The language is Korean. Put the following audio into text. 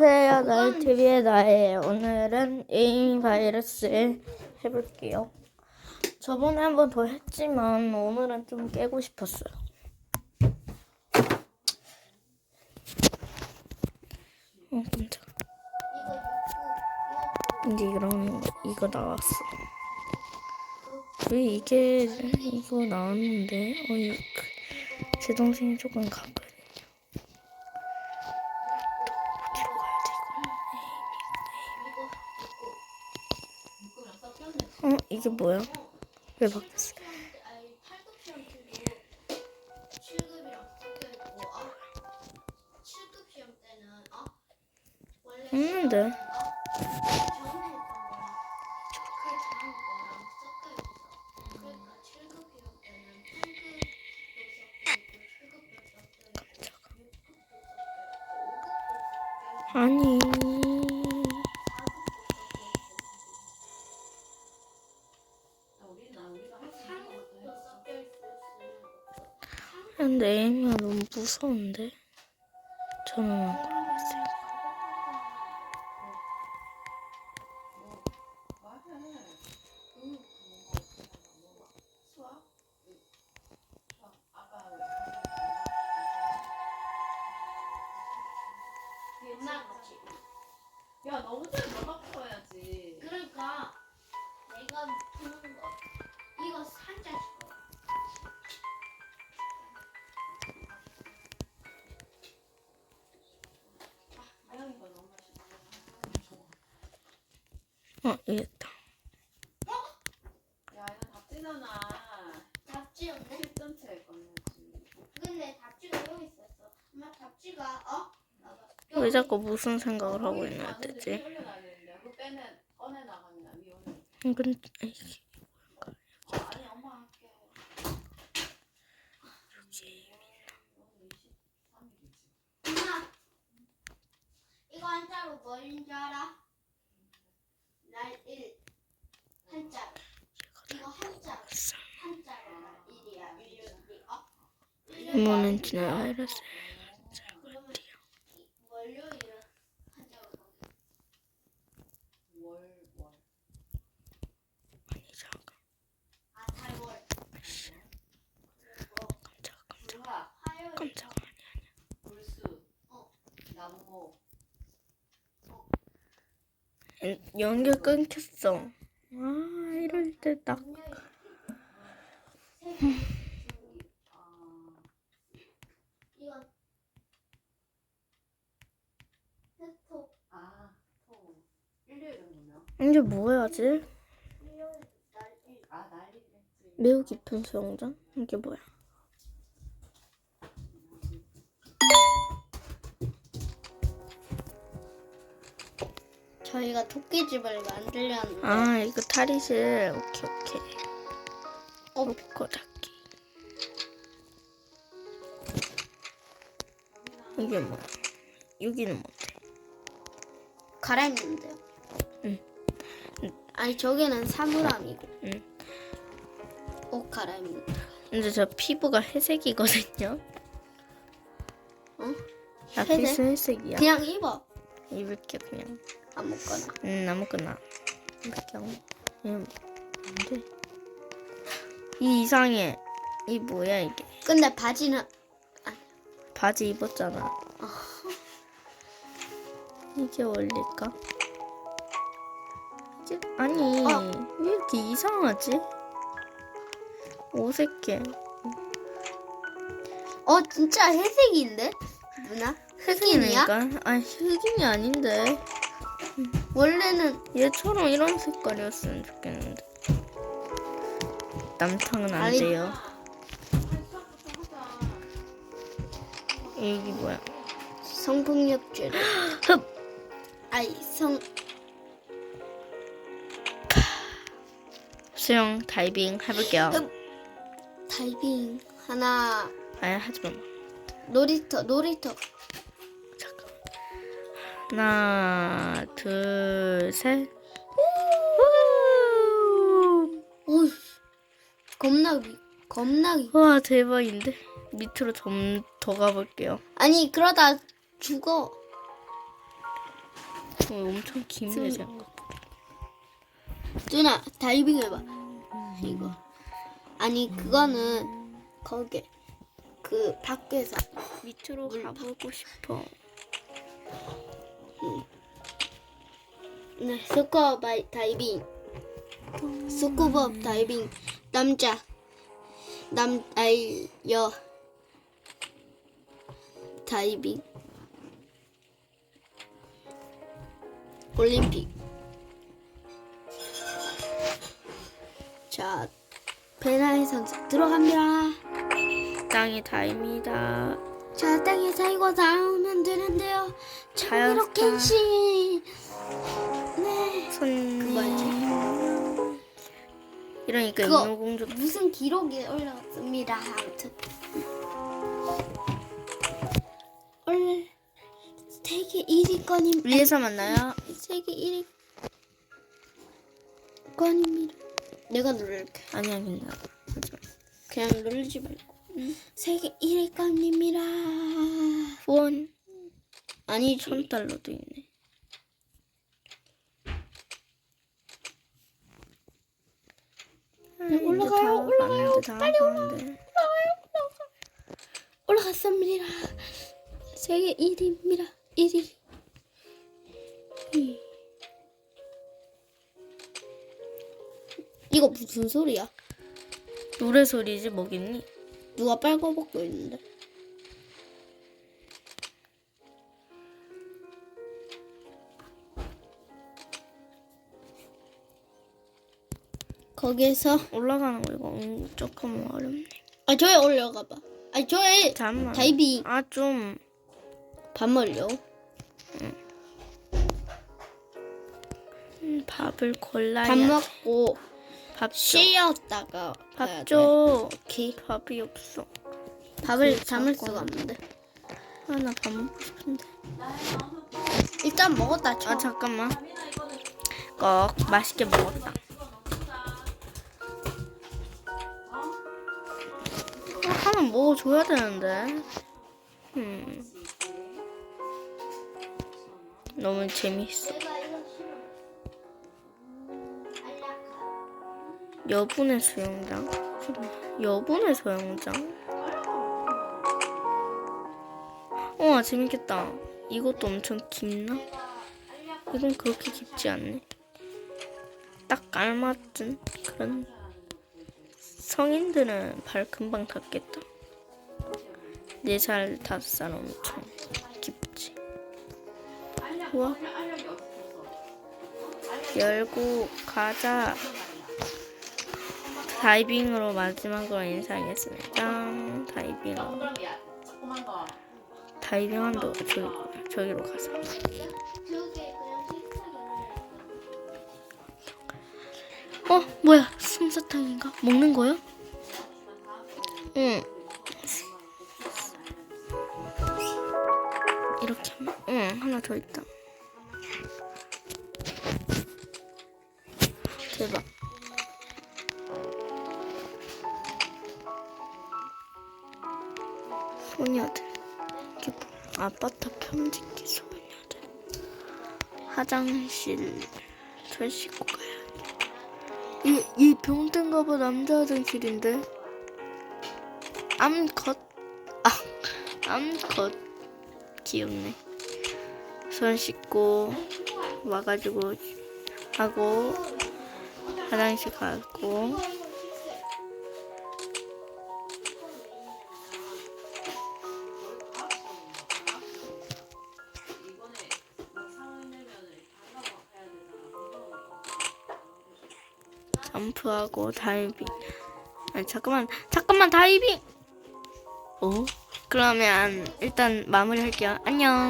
안녕하세요. 나의 TV의 나예요. 오늘은 에임 바이러스 해볼게요. 저번에 한 번 더 했지만 오늘은 좀 깨고 싶었어요. 어, 깜짝. 이제 이런 거, 이거 나왔어. 왜 이게 이거 나왔는데? 어, 이, 그, 제 동생이 조금 가거든 어 이게 뭐야? 왜 바뀌었어? 아니 팔뚝 시험 때도 7급이랑 섞여 있고 어? 7급 시험 때는 어? 원래 없는데. 시험 에임이가 너무 무서운데 저는 걸어봤어요 같이. 야 너무 잘 너가 풀어야지. 그러니까 내가 푸는 거 이거 산자 어 이겼다 야 이건 답지잖아. 답지였네. 7점째 꺼내지. 근데 답지가 여기 있었어. 엄마 답지가 어? 나가. 왜 자꾸 무슨 생각을 하고 있는 아, 꺼내. 음, 근데 에이, 아니 엄마 할게. 23일이지. 엄마 이거 한자로 뭐인 줄 알아? 날 1. 한자로. 이거 한자로. 한자로 날 1이야. 1년 어? 이모는 지난. 아니 아 어. 나무호. 엔- 연결 끊겼어 아 이럴. 일요일은 뭐냐? 이제 뭐 해야지? 일요일 날 1. 아 날이랬지. 매우 깊은 수영장? 이게 뭐야? 저희가 토끼집을 만들려는데 아 이거 탈의실 오케이 오케이 어. 놓고 닫기 이게 뭐야 여기는 뭔데 갈아입는데요. 응. 아니 저기는 사물함이고. 응. 옷 갈아입는. 근데 저 피부가 회색이거든요 어? 나 회색? 피부 회색이야 그냥 입어. 입을게 그냥 아무거나. 음 아무거나. 입을게 음 안 돼. 이 이상해. 이 뭐야 이게? 근데 바지는 바지 입었잖아. 이게 어울릴까? 이게? 아니 어. 왜 이렇게 이상하지? 어색해. 어 진짜 회색인데? 누나? 흑인이야? 흑인이니까 아니 흑인이 아닌데 원래는 얘처럼 이런 색깔이었으면 좋겠는데. 남탕은 안 아니, 돼요. 여기 뭐야? 성폭력죄를. 흡! 아니 성. 수영 다이빙 해볼게요. 흡. 다이빙 하나. 아니 하지마. 놀이터 놀이터 하나 둘 셋 오 겁나기 겁나기 와 대박인데 밑으로 좀 더 가볼게요 아니 그러다 죽어 어, 엄청 승- 생각. 누나 다이빙 해봐. 이거. 아니 그거는 거기 그 밖에서 밑으로 물 가보고 싶어. 네 스쿠버 다이빙. 스쿠버 다이빙. 남자. 남 아이 여. 다이빙. 올림픽. 자 베나의 선수 들어갑니다. 땅이 다입니다. 자, 땅에 살고 닿으면 되는데요. 자연스타. 이렇게 씨. 네. 손님. 그거 알지? 이러니까 그거. 인어공주 무슨 기록이 올라왔습니다. 아무튼. 원래 세계 1위권임. 위에서 만나요. 세계 1위권입니다. 내가 누를게. 아니야 괜찮아. 그냥 누르지. 세계 1위권입니다. 후원 아니, 천 달러도 있네. 네, 올라가요, 올라가요. 빨리 올라가. 올라갔습니다. 세계 1위입니다. 1위. 음. 이거 무슨 소리야? 노래 소리지 뭐겠니? 누가 빨고 먹고 있는데? 거기에서 올라가는 거 이거 음, 조금 어렵네. 아 저에 올려가 봐. 아 저에 잠만. 다이빙 아좀 반말요. 음, 밥을 골라야. 밥 먹고 밥 줘. 쉬었다가 가야 밥 돼. 줘. 오케이. 밥이 없어. 밥을 자꾸. 수가 없는데. 아 나 밥 먹고 싶은데. 일단 먹었다 쳐. 아 잠깐만. 꼭 맛있게 먹었다. 아, 하나 먹어줘야 되는데. 음. 너무 재밌어. 여분의 수영장. 여분의 수영장. 어 재밌겠다. 이것도 엄청 깊나? 이건 그렇게 깊지 않네. 딱 알맞은 그런 성인들은 발 금방 닿겠다. 네 살 다섯 살 엄청 깊지. 우와. 열고 가자. 다이빙으로 마지막으로 인사하겠습니다. 거. 다이빙 한다고 저기, 저기로 가서. 어, 뭐야? 솜사탕인가? 먹는 거야? 응. 이렇게 하면, 응, 하나 더 있다. 대박. 소녀들. 아파트 편집기 소녀들. 화장실 잘 씻고 가야 이, 이 병든가 봐 남자 화장실인데. 암컷. 아 암컷. 귀엽네. 손 씻고 와가지고 하고 화장실 가고 점프하고 다이빙. 아니 잠깐만 잠깐만 다이빙! 어? 그러면 일단 마무리 할게요. 안녕